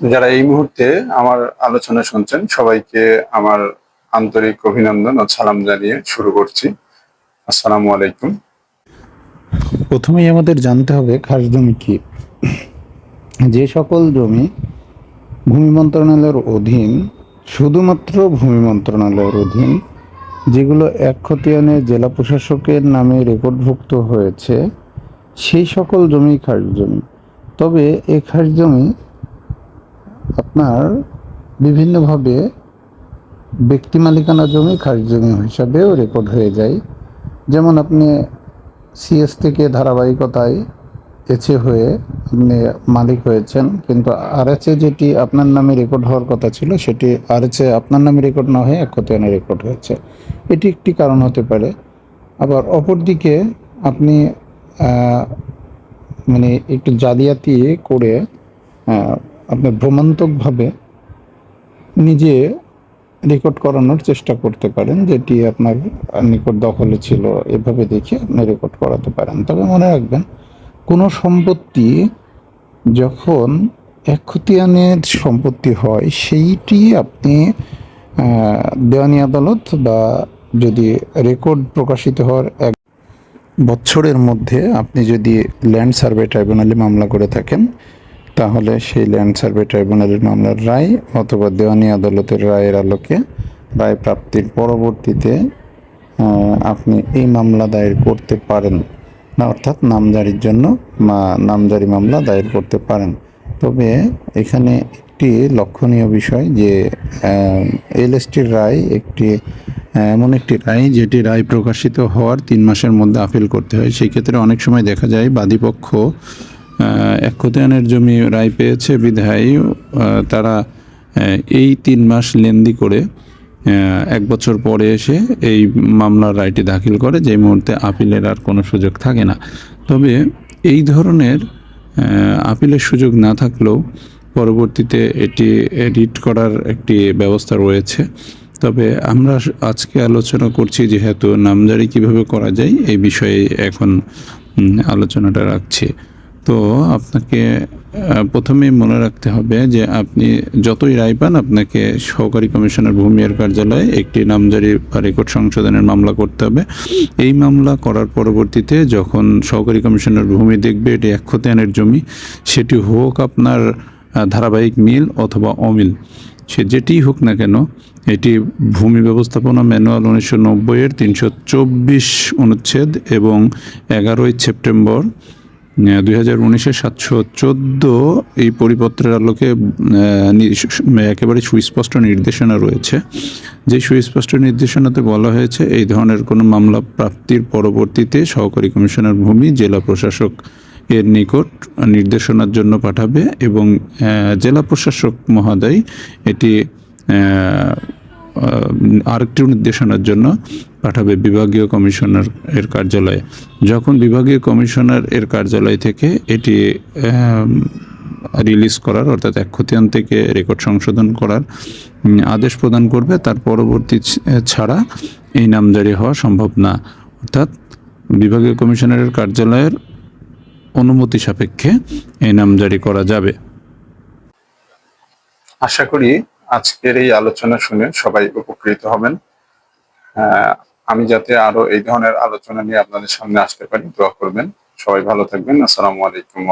যারা এই মুহূর্তে আমার আলোচনা শুনছেন, সবাইকে আমার আন্তরিক অভিনন্দন ও সালাম জানিয়ে শুরু করছি। আসসালামু আলাইকুম। প্রথমেই আমাদের জানতে হবে, খাস জমি কি? যে সকল জমি ভূমি মন্ত্রণালয়ের অধীন, শুধুমাত্র ভূমি মন্ত্রণালয়ের অধীন, যেগুলো এক খতিয়ানে জেলা প্রশাসকের নামে রেকর্ডভুক্ত হয়েছে, সেই সকল জমি খাস জমি। তবে এই খাস জমি আপনার বিভিন্নভাবে ব্যক্তি মালিকানা জমি খাস জমি হিসাবেও রেকর্ড হয়ে যায়। যেমন আপনি সিএস থেকে ধারাবাহিকতায় এচে হয়ে আপনি মালিক হয়েছেন, কিন্তু আরএচএ যেটি আপনার নামে রেকর্ড হওয়ার কথা ছিল, সেটি আরএচএ আপনার নামে রেকর্ড না হয়ে এক খতিয়ানে রেকর্ড হয়েছে। এটি একটি কারণ হতে পারে। আবার অপরদিকে আপনি মানে একটু জালিয়াতি করে আপনি ভ্রমান্তকভাবে নিজে রেকর্ড করানোর চেষ্টা করতে পারেন, যেটি আপনার নিকট দখলে ছিল, এভাবে দেখে আপনি রেকর্ড করাতে পারেন। তবে মনে রাখবেন, কোনো সম্পত্তি যখন এক খতিয়ানের সম্পত্তি হয়, সেইটি আপনি দেওয়ানি আদালত বা যদি রেকর্ড প্রকাশিত হওয়ার এক বছরের মধ্যে আপনি যদি ল্যান্ড সার্ভে ট্রাইব্যুনালে মামলা করে থাকেন তাহলে সেই ল্যান্ড সার্ভে ট্রাইব্যুনালের মামলার রায় অথবা দেওয়ানি আদালতের রায়ের আলোকে রায় প্রাপ্তির পরবর্তীতে আপনি এই মামলা দায়ের করতে পারেন। না, অর্থাৎ নামজারির জন্য নামজারি মামলা দায়ের করতে পারেন। তবে এখানে একটি লক্ষণীয় বিষয় যে এলএসটির রায় একটি এমন একটি রায় যেটি রায় প্রকাশিত হওয়ার তিন মাসের মধ্যে আপিল করতে হয়। সেই ক্ষেত্রে অনেক সময় দেখা যায় বাদীপক্ষ এক খতিয়ানের জমি রায় পেয়েছে বিধায়। তারা এই তিন মাস লেন্দি করে এক বছর পরে এসে এই মামলার রায়টি দাখিল করে যে মুহূর্তে আপিলের আর কোনো সুযোগ থাকে না। তবে এই ধরনের আপিলের সুযোগ না থাকলেও পরবর্তীতে এটি এডিট করার একটি ব্যবস্থা রয়েছে। তবে আমরা আজকে আলোচনা করছি যেহেতু নামজারি কীভাবে করা যায়, এই বিষয়ে এখন আলোচনাটা রাখছি। তো আপনাকে আহ, প্রথমেই মনে রাখতে হবে যে আপনি যতই রায় পান আপনাকে সহকারী কমিশনার ভূমিয়ার কার্যালয়ে একটি নামজারি বা রেকর্ড সংশোধনের মামলা করতে হবে। এই মামলা করার পরবর্তীতে যখন সহকারী কমিশনার ভূমি দেখবে এটি এক খতিয়ানের জমি সেটি হোক আপনার ধারাবাহিক মিল অথবা অমিল সে যেটিই হোক না কেন এটি ভূমি ব্যবস্থাপনা ম্যানুয়াল উনিশশো নব্বইয়ের তিনশো চব্বিশ অনুচ্ছেদ এবং এগারোই সেপ্টেম্বর দুই হাজার উনিশের সাতশো চোদ্দ এই পরিপত্রের আলোকে আহ, একেবারে সুস্পষ্ট নির্দেশনা রয়েছে। যে সুস্পষ্ট নির্দেশনাতে বলা হয়েছে এই ধরনের কোনো মামলা প্রাপ্তির পরবর্তীতে সহকারী কমিশনার ভূমি জেলা প্রশাসক এর নিকট নির্দেশনার জন্য পাঠাবে এবং জেলা প্রশাসক মহোদয় এটি আরেকটি নির্দেশনার জন্য পাঠাবে বিভাগীয় কমিশনার এর কার্যালয়ে। যখন বিভাগীয় কমিশনার এর কার্যালয় থেকে এটি রিলিজ করার, অর্থাৎ এক খতিয়ান থেকে রেকর্ড সংশোধন করার আদেশ প্রদান করবে, তার পরবর্তী ছাড়া এই নামজারি হওয়া সম্ভব না। অর্থাৎ বিভাগীয় কমিশনারের কার্যালয়ের অনুমতি সাপেক্ষে এই নামজারি করা যাবে। আশা করি আজকের এই আলোচনা শুনে সবাই উপকৃত হবেন আমি যাতে আরও এই ধরনের আলোচনা নিয়ে আপনাদের সামনে আসতে পারি, দোয়া করবেন সবাই ভালো থাকবেন আসসালামু আলাইকুম।